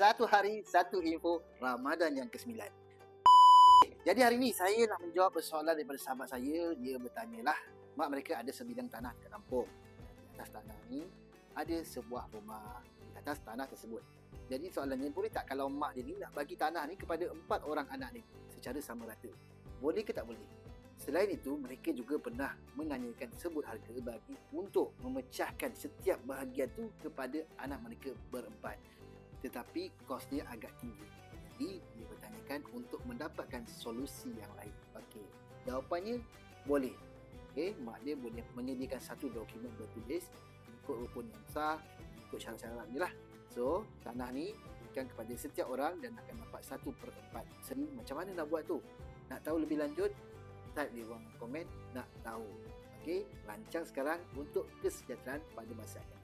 Satu hari, satu info Ramadan yang ke-9. Jadi hari ini saya nak menjawab persoalan daripada sahabat saya. Dia bertanyalah, mak mereka ada sebidang tanah di kampung. Di atas tanah ni ada sebuah rumah di atas tanah tersebut. Jadi soalannya, boleh tak kalau mak dia ni nak bagi tanah ni kepada empat orang anak ni secara sama rata? Boleh ke tak boleh? Selain itu, mereka juga pernah menanyakan sebut harga bagi untuk memecahkan setiap bahagian tu kepada anak mereka berempat. Tetapi kos dia agak tinggi. Jadi, dia bertanyakan untuk mendapatkan solusi yang lain. Okey, jawapannya boleh. Okey, mak dia boleh menyediakan satu dokumen bertulis ikut rukun yang sah, ikut syarat-syarat ni lah. So, tanah ni berikan kepada setiap orang dan akan dapat satu per empat. Seni, macam mana nak buat tu? Nak tahu lebih lanjut? type di ruang komen nak tahu. Okey, rancang sekarang untuk kesejahteraan pada masa akan